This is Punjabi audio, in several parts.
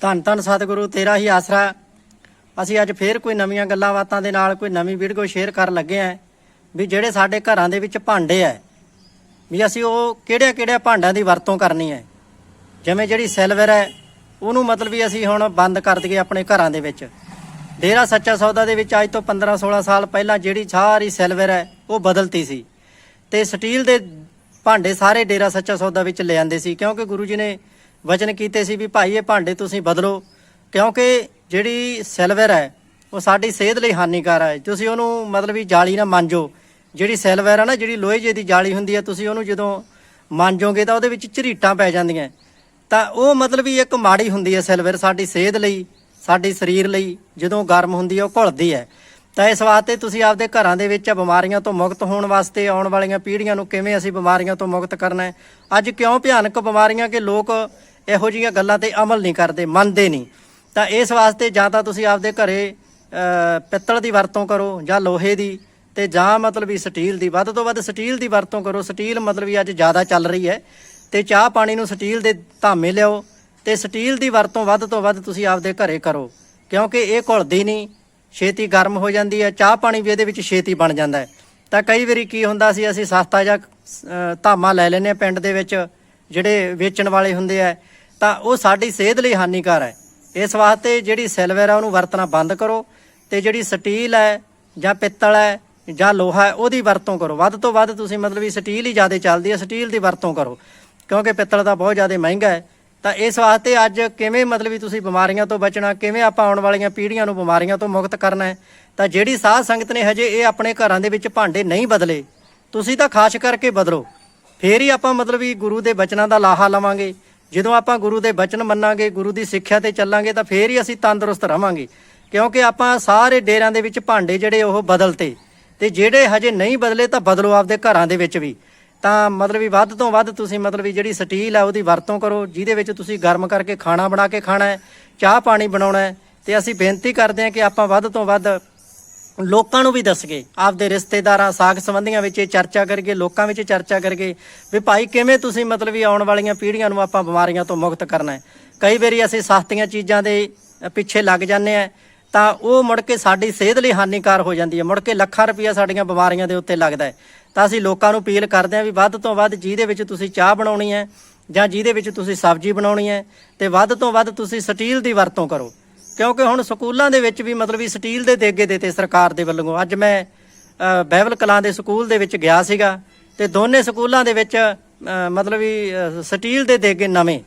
ਧੰਨ ਧੰਨ ਸਤਿਗੁਰੂ, ਤੇਰਾ ਹੀ ਆਸਰਾ ਅਸੀਂ ਅੱਜ ਫੇਰ ਕੋਈ ਨਵੀਆਂ ਗੱਲਾਂ ਬਾਤਾਂ ਦੇ ਨਾਲ, ਕੋਈ ਨਵੀਂ ਵੀਡੀਓ ਸ਼ੇਅਰ ਕਰਨ ਲੱਗੇ ਆਂ ਵੀ ਜਿਹੜੇ ਸਾਡੇ ਘਰਾਂ ਦੇ ਵਿੱਚ ਭਾਂਡੇ ਐ ਵੀ ਅਸੀਂ ਉਹ ਕਿਹੜਿਆਂ ਕਿਹੜਿਆਂ ਭਾਂਡਿਆਂ ਦੀ ਵਰਤੋਂ ਕਰਨੀ ਹੈ। ਜਿਵੇਂ ਜਿਹੜੀ ਸਿਲਵਰ ਹੈ, ਉਹਨੂੰ ਮਤਲਬ ਵੀ ਅਸੀਂ ਹੁਣ ਬੰਦ ਕਰ ਦਈਏ ਆਪਣੇ ਘਰਾਂ ਦੇ ਵਿੱਚ। ਡੇਰਾ ਸੱਚਾ ਸੌਦਾ ਦੇ ਵਿੱਚ ਅੱਜ ਤੋਂ 15 16 ਸਾਲ ਪਹਿਲਾਂ ਜਿਹੜੀ ਸਾਰੀ ਸਿਲਵਰ ਹੈ, ਉਹ ਬਦਲਤੀ ਸੀ। ਤੇ ਸਟੀਲ ਦੇ ਭਾਂਡੇ ਸਾਰੇ ਡੇਰਾ ਸੱਚਾ ਸੌਦਾ ਵਿੱਚ ਲੈ ਆਂਦੇ ਸੀ, ਕਿਉਂਕਿ ਗੁਰੂ ਜੀ ਨੇ ਵਚਨ ਕੀਤੇ ਸੀ ਵੀ ਭਾਈ ਇਹ ਭਾਂਡੇ ਤੁਸੀਂ ਬਦਲੋ, ਕਿਉਂਕਿ ਜਿਹੜੀ ਸਿਲਵਰ ਹੈ, ਉਹ ਸਾਡੀ ਸਿਹਤ ਲਈ ਹਾਨੀਕਾਰ ਹੈ। ਤੁਸੀਂ ਉਹਨੂੰ ਮਤਲਬ ਵੀ ਜਾਲੀ ਨਾ ਮਾਂਜੋ। ਜਿਹੜੀ ਸਿਲਵਰ ਹੈ ਨਾ, ਜਿਹੜੀ ਲੋਹੇ ਜਿਹੀ ਦੀ ਜਾਲੀ ਹੁੰਦੀ ਹੈ, ਤੁਸੀਂ ਉਹਨੂੰ ਜਦੋਂ ਮਾਂਜੋਗੇ ਤਾਂ ਉਹਦੇ ਵਿੱਚ ਝਰੀਟਾਂ ਪੈ ਜਾਂਦੀਆਂ। ਤਾਂ ਉਹ ਮਤਲਬ ਵੀ ਇੱਕ ਮਾੜੀ ਹੁੰਦੀ ਹੈ ਸਿਲਵਰ ਸਾਡੀ ਸਿਹਤ ਲਈ, ਸਾਡੇ ਸਰੀਰ ਲਈ, ਜਦੋਂ ਗਰਮ ਹੁੰਦੀ ਹੈ, ਉਹ ਘੁਲਦੀ ਹੈ। ਤਾਂ ਇਸ ਵਾਸਤੇ ਤੁਸੀਂ ਆਪਦੇ ਘਰਾਂ ਦੇ ਵਿੱਚ ਬਿਮਾਰੀਆਂ ਤੋਂ ਮੁਕਤ ਹੋਣ ਵਾਸਤੇ ਆਉਣ ਵਾਲੀਆਂ ਪੀੜ੍ਹੀਆਂ ਨੂੰ ਕਿਵੇਂ ਅਸੀਂ ਬਿਮਾਰੀਆਂ ਤੋਂ ਮੁਕਤ ਕਰਨਾ ਹੈ? ਅੱਜ ਕਿਉਂ ਭਿਆਨਕ ਬਿਮਾਰੀਆਂ ਕਿ ਲੋਕ ਇਹੋ ਜਿਹੀਆਂ ਗੱਲਾਂ ਤੇ ਅਮਲ ਨਹੀਂ ਕਰਦੇ, ਮੰਨਦੇ ਨਹੀਂ। ਤਾਂ ਇਸ ਵਾਸਤੇ ਜਾਂ ਤਾਂ ਤੁਸੀਂ ਆਪਦੇ ਘਰੇ ਪਿੱਤਲ ਦੀ ਵਰਤੋਂ ਕਰੋ ਜਾਂ ਲੋਹੇ ਦੀ ਤੇ ਜਾਂ ਮਤਲਬ ਵੀ ਸਟੀਲ ਦੀ, ਵੱਧ ਤੋਂ ਵੱਧ ਸਟੀਲ ਦੀ ਵਰਤੋਂ ਕਰੋ। ਸਟੀਲ ਮਤਲਬ ਵੀ ਅੱਜ ਜ਼ਿਆਦਾ ਚੱਲ ਰਹੀ ਹੈ ਤੇ ਚਾਹ ਪਾਣੀ ਨੂੰ ਸਟੀਲ ਦੇ ਧਾਮੇ ਲਿਆਓ ਤੇ ਸਟੀਲ ਦੀ ਵਰਤੋਂ ਵੱਧ ਤੋਂ ਵੱਧ ਤੁਸੀਂ ਆਪਦੇ ਘਰੇ ਕਰੋ। ਕਿਉਂਕਿ ਇਹ ਘੁਲਦੀ ਨਹੀਂ, ਛੇਤੀ ਗਰਮ ਹੋ ਜਾਂਦੀ ਹੈ, ਚਾਹ ਪਾਣੀ ਵੀ ਇਹਦੇ ਵਿੱਚ ਛੇਤੀ ਬਣ ਜਾਂਦਾ ਹੈ। ਤਾਂ ਕਈ ਵਾਰੀ ਕੀ ਹੁੰਦਾ ਸੀ, ਅਸੀਂ ਸਸਤਾ ਜਿਹਾ ਧਾਮਾ ਲੈ ਲੈਨੇ ਆ ਪਿੰਡ ਦੇ ਵਿੱਚ, ਜਿਹੜੇ ਵੇਚਣ ਵਾਲੇ ਹੁੰਦੇ ਆ ਤਾਂ ਉਹ ਸਾਡੀ ਸਿਹਤ ਲਈ ਹਾਨੀਕਾਰ ਹੈ। ਇਸ ਵਾਸਤੇ ਜਿਹੜੀ ਸਿਲਵਰ ਹੈ ਉਹਨੂੰ ਵਰਤਣਾ ਬੰਦ ਕਰੋ ਤੇ ਜਿਹੜੀ ਸਟੀਲ ਹੈ ਜਾਂ ਪਿੱਤਲ ਹੈ ਜਾਂ ਲੋਹਾ ਹੈ, ਉਹਦੀ ਵਰਤੋਂ ਕਰੋ। ਵੱਧ ਤੋਂ ਵੱਧ ਤੁਸੀਂ ਮਤਲਬ ਵੀ ਸਟੀਲ ਹੀ ਜ਼ਿਆਦਾ ਚੱਲਦੀ ਹੈ, ਸਟੀਲ ਦੀ ਵਰਤੋਂ ਕਰੋ। ਕਿਉਂਕਿ ਪਿੱਤਲ ਦਾ ਬਹੁਤ ਜ਼ਿਆਦਾ ਮਹਿੰਗਾ ਹੈ। ਤਾਂ ਇਸ ਵਾਸਤੇ ਅੱਜ ਕਿਵੇਂ ਮਤਲਬ ਵੀ ਤੁਸੀਂ ਬਿਮਾਰੀਆਂ ਤੋਂ ਬਚਣਾ, ਕਿਵੇਂ ਆਪਾਂ ਆਉਣ ਵਾਲੀਆਂ ਪੀੜ੍ਹੀਆਂ ਨੂੰ ਬਿਮਾਰੀਆਂ ਤੋਂ ਮੁਕਤ ਕਰਨਾ ਹੈ, ਤਾਂ ਜਿਹੜੀ ਸਾਧ ਸੰਗਤ ਨੇ ਹਜੇ ਇਹ ਆਪਣੇ ਘਰਾਂ ਦੇ ਵਿੱਚ ਭਾਂਡੇ ਨਹੀਂ ਬਦਲੇ, ਤੁਸੀਂ ਤਾਂ ਖਾਸ ਕਰਕੇ ਬਦਲੋ। ਫੇਰ ਹੀ ਆਪਾਂ ਮਤਲਬ ਵੀ ਗੁਰੂ ਦੇ ਬਚਨਾਂ ਦਾ ਲਾਹਾ ਲਵਾਂਗੇ। ਜਦੋਂ ਆਪਾਂ ਗੁਰੂ ਦੇ ਬਚਨ ਮੰਨਾਂਗੇ, ਗੁਰੂ ਦੀ ਸਿੱਖਿਆ ਤੇ ਚੱਲਾਂਗੇ ਤਾਂ ਫੇਰ ਹੀ ਅਸੀਂ ਤੰਦਰੁਸਤ ਰਵਾਂਗੇ। ਕਿਉਂਕਿ ਆਪਾਂ ਸਾਰੇ ਡੇਰਿਆਂ ਦੇ ਵਿੱਚ ਭਾਂਡੇ ਜਿਹੜੇ ਉਹ ਬਦਲਤੇ ਤੇ ਜਿਹੜੇ ਹਜੇ ਨਹੀਂ ਬਦਲੇ ਤਾਂ ਬਦਲੋ ਆਪਦੇ ਘਰਾਂ ਦੇ ਵਿੱਚ ਵੀ। ਤਾਂ ਮਤਲਬ ਵੀ ਵੱਧ ਤੋਂ ਵੱਧ ਤੁਸੀਂ ਮਤਲਬ ਵੀ ਜਿਹੜੀ ਸਟੀਲ ਆ ਉਹਦੀ ਵਰਤੋਂ ਕਰੋ, ਜਿਹਦੇ ਵਿੱਚ ਤੁਸੀਂ ਗਰਮ ਕਰਕੇ ਖਾਣਾ ਬਣਾ ਕੇ ਖਾਣਾ ਹੈ, ਚਾਹ ਪਾਣੀ ਬਣਾਉਣਾ ਹੈ ਤੇ ਅਸੀਂ ਬੇਨਤੀ ਕਰਦੇ ਹਾਂ ਕਿ ਆਪਾਂ ਵੱਧ ਤੋਂ ਵੱਧ ਲੋਕਾਂ ਨੂੰ ਵੀ ਦੱਸਗੇ ਆਪਦੇ ਰਿਸ਼ਤੇਦਾਰਾਂ ਸਾਗ ਸੰਬੰਧੀਆਂ ਵਿੱਚ ਇਹ ਚਰਚਾ ਕਰਕੇ ਲੋਕਾਂ ਵਿੱਚ ਚਰਚਾ ਕਰਕੇ ਵੀ ਭਾਈ ਕਿਵੇਂ ਤੁਸੀਂ ਮਤਲਬ ਵੀ ਆਉਣ ਵਾਲੀਆਂ ਪੀੜ੍ਹੀਆਂ ਨੂੰ ਆਪਾਂ ਬਿਮਾਰੀਆਂ ਤੋਂ ਮੁਕਤ ਕਰਨਾ ਹੈ। ਕਈ ਵਾਰੀ ਅਸੀਂ ਸਸਤੀਆਂ ਚੀਜ਼ਾਂ ਦੇ ਪਿੱਛੇ ਲੱਗ ਜਾਂਦੇ ਆ ਤਾਂ ਉਹ ਮੁੜ ਕੇ ਸਾਡੀ ਸਿਹਤ ਲਈ ਹਾਨੀਕਾਰ ਹੋ ਜਾਂਦੀ ਹੈ। ਮੁੜ ਕੇ ਲੱਖਾਂ ਰੁਪਈਆ ਸਾਡੀਆਂ ਬਿਮਾਰੀਆਂ ਦੇ ਉੱਤੇ ਲੱਗਦਾ ਹੈ। ਤਾਂ ਅਸੀਂ ਲੋਕਾਂ ਨੂੰ ਅਪੀਲ ਕਰਦੇ ਹਾਂ ਵੀ ਵੱਧ ਤੋਂ ਵੱਧ ਜਿਹਦੇ ਵਿੱਚ ਤੁਸੀਂ ਚਾਹ ਬਣਾਉਣੀ ਹੈ ਜਾਂ ਜਿਹਦੇ ਵਿੱਚ ਤੁਸੀਂ ਸਬਜ਼ੀ ਬਣਾਉਣੀ ਹੈ, ਤੇ ਵੱਧ ਤੋਂ ਵੱਧ ਤੁਸੀਂ ਸਟੀਲ ਦੀ ਵਰਤੋਂ ਕਰੋ। ਕਿਉਂਕਿ ਹੁਣ ਸਕੂਲਾਂ ਦੇ ਵਿੱਚ ਵੀ ਮਤਲਬ ਵੀ ਸਟੀਲ ਦੇ ਦੇਗੇ ਦਿੱਤੇ ਸਰਕਾਰ ਦੇ ਵੱਲੋਂ। ਅੱਜ ਮੈਂ ਬਹਿਬਲ ਕਲਾਂ ਦੇ ਸਕੂਲ ਦੇ ਵਿੱਚ ਗਿਆ ਸੀਗਾ ਤੇ ਦੋਨੇ ਸਕੂਲਾਂ ਦੇ ਵਿੱਚ ਮਤਲਬ ਵੀ ਸਟੀਲ ਦੇ ਦੇਗੇ ਨਵੇਂ।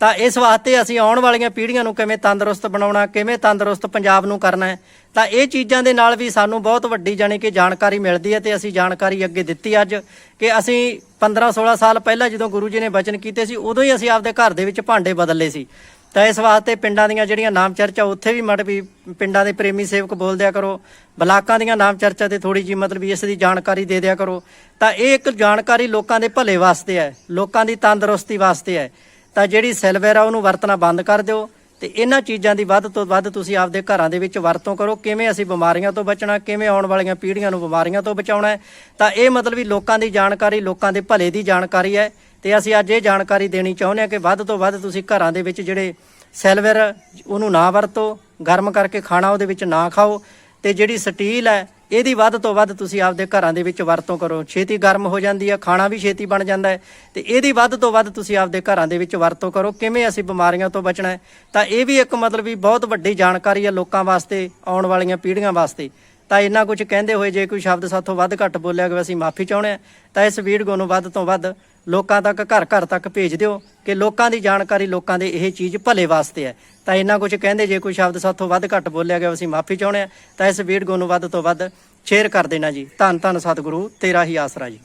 ਤਾਂ ਇਸ ਵਾਸਤੇ ਅਸੀਂ ਆਉਣ ਵਾਲੀਆਂ ਪੀੜ੍ਹੀਆਂ ਨੂੰ ਕਿਵੇਂ ਤੰਦਰੁਸਤ ਬਣਾਉਣਾ, ਕਿਵੇਂ ਤੰਦਰੁਸਤ ਪੰਜਾਬ ਨੂੰ ਕਰਨਾ ਹੈ, ਤਾਂ ਇਹ ਚੀਜ਼ਾਂ ਦੇ ਨਾਲ ਵੀ ਸਾਨੂੰ ਬਹੁਤ ਵੱਡੀ ਜਾਣੀ ਕਿ ਜਾਣਕਾਰੀ ਮਿਲਦੀ ਹੈ ਤੇ ਅਸੀਂ ਜਾਣਕਾਰੀ ਅੱਗੇ ਦਿੱਤੀ ਅੱਜ ਕਿ ਅਸੀਂ 15 16 ਸਾਲ ਪਹਿਲਾਂ ਜਦੋਂ ਗੁਰੂ ਜੀ ਨੇ ਬਚਨ ਕੀਤੇ ਸੀ, ਉਦੋਂ ਹੀ ਅਸੀਂ ਆਪਦੇ ਘਰ ਦੇ ਵਿੱਚ ਭਾਂਡੇ ਬਦਲੇ ਸੀ। ਤਾਂ ਇਸ ਵਾਸਤੇ ਪਿੰਡਾਂ ਦੀਆਂ ਜਿਹੜੀਆਂ ਨਾਮ ਚਰਚਾ, ਉੱਥੇ ਵੀ ਮੜ ਵੀ ਪਿੰਡਾਂ ਦੇ ਪ੍ਰੇਮੀ ਸੇਵਕ ਬੋਲਦਿਆ ਕਰੋ, ਬਲਾਕਾਂ ਦੀਆਂ ਨਾਮ ਚਰਚਾ ਤੇ ਥੋੜੀ ਜੀ ਮਤਲਬ ਵੀ ਇਸ ਦੀ ਜਾਣਕਾਰੀ ਦੇ ਦਿਆ ਕਰੋ। ਤਾਂ ਇਹ ਇੱਕ ਜਾਣਕਾਰੀ ਲੋਕਾਂ ਦੇ ਭਲੇ ਵਾਸਤੇ ਹੈ, ਲੋਕਾਂ ਦੀ ਤੰਦਰੁਸਤੀ ਵਾਸਤੇ ਹੈ। ਤਾਂ ਜਿਹੜੀ ਸਿਲਵਰ ਆ, ਉਹਨੂੰ ਵਰਤਣਾ ਬੰਦ ਕਰ ਦਿਓ ਤੇ ਇਹਨਾਂ ਚੀਜ਼ਾਂ ਦੀ ਵੱਧ ਤੋਂ ਵੱਧ ਤੁਸੀਂ ਆਪਦੇ ਘਰਾਂ ਦੇ ਵਿੱਚ ਵਰਤੋਂ ਕਰੋ। ਕਿਵੇਂ ਅਸੀਂ ਬਿਮਾਰੀਆਂ ਤੋਂ ਬਚਣਾ, ਕਿਵੇਂ ਆਉਣ ਵਾਲੀਆਂ ਪੀੜ੍ਹੀਆਂ ਨੂੰ ਬਿਮਾਰੀਆਂ ਤੋਂ ਬਚਾਉਣਾ ਹੈ। ਤਾਂ ਇਹ ਮਤਲਬ ਵੀ ਲੋਕਾਂ ਦੀ ਜਾਣਕਾਰੀ, ਲੋਕਾਂ ਦੇ ਭਲੇ ਦੀ ਜਾਣਕਾਰੀ ਹੈ। ਤੇ ਅਸੀਂ ਅੱਜ ਇਹ ਜਾਣਕਾਰੀ ਦੇਣੀ ਚਾਹੁੰਦੇ ਹਾਂ ਕਿ ਵੱਧ ਤੋਂ ਵੱਧ ਤੁਸੀਂ ਘਰਾਂ ਦੇ ਵਿੱਚ ਜਿਹੜੇ ਸਿਲਵਰ ਉਹਨੂੰ ਨਾ ਵਰਤੋ, ਗਰਮ ਕਰਕੇ ਖਾਣਾ ਉਹਦੇ ਵਿੱਚ ਨਾ ਖਾਓ ਤੇ ਜਿਹੜੀ ਸਟੀਲ ਹੈ, ਇਹਦੀ ਵੱਧ ਤੋਂ ਵੱਧ ਤੁਸੀਂ ਆਪਦੇ ਘਰਾਂ ਦੇ ਵਿੱਚ ਵਰਤੋਂ ਕਰੋ। ਛੇਤੀ ਗਰਮ ਹੋ ਜਾਂਦੀ ਹੈ, ਖਾਣਾ ਵੀ ਛੇਤੀ ਬਣ ਜਾਂਦਾ ਹੈ ਤੇ ਇਹਦੀ ਵੱਧ ਤੋਂ ਵੱਧ ਤੁਸੀਂ ਆਪਦੇ ਘਰਾਂ ਦੇ ਵਿੱਚ ਵਰਤੋਂ ਕਰੋ। ਕਿਵੇਂ ਅਸੀਂ ਬਿਮਾਰੀਆਂ ਤੋਂ ਬਚਣਾ ਹੈ? ਤਾਂ ਇਹ ਵੀ ਇੱਕ ਮਤਲਬ ਵੀ ਬਹੁਤ ਵੱਡੀ ਜਾਣਕਾਰੀ ਹੈ ਲੋਕਾਂ ਵਾਸਤੇ, ਆਉਣ ਵਾਲੀਆਂ ਪੀੜ੍ਹੀਆਂ ਵਾਸਤੇ। ਤਾਂ ਇੰਨਾ ਕੁਝ ਕਹਿੰਦੇ ਹੋਏ, ਜੇ ਕੋਈ ਸ਼ਬਦ ਸਾਥੋਂ ਵੱਧ ਘੱਟ ਬੋਲਿਆ ਗਿਆ ਅਸੀਂ ਮਾਫੀ ਚਾਹੁੰਦੇ ਹਾਂ। ਤਾਂ ਇਸ ਵੀਡੀਓ ਨੂੰ ਵੱਧ ਤੋਂ ਵੱਧ ਲੋਕਾਂ ਤੱਕ, ਘਰ ਘਰ ਤੱਕ ਭੇਜ ਦਿਓ ਕਿ ਲੋਕਾਂ ਦੀ ਜਾਣਕਾਰੀ ਲੋਕਾਂ ਦੇ ਇਹ ਚੀਜ਼ ਭਲੇ ਵਾਸਤੇ ਹੈ। ਤਾਂ ਇੰਨਾ ਕੁਝ ਕਹਿੰਦੇ, ਜੇ ਕੋਈ ਸ਼ਬਦ ਸਾਥੋਂ ਵੱਧ ਘੱਟ ਬੋਲਿਆ ਗਿਆ, ਅਸੀਂ ਮਾਫੀ ਚਾਹੁੰਦੇ ਹਾਂ। ਤਾਂ ਇਸ ਵੀਡੀਓ ਨੂੰ ਵੱਧ ਤੋਂ ਵੱਧ ਸ਼ੇਅਰ ਕਰ ਦੇਣਾ ਜੀ। ਧੰਨ ਧੰਨ ਸਤਿਗੁਰੂ, ਤੇਰਾ ਹੀ ਆਸਰਾ ਜੀ।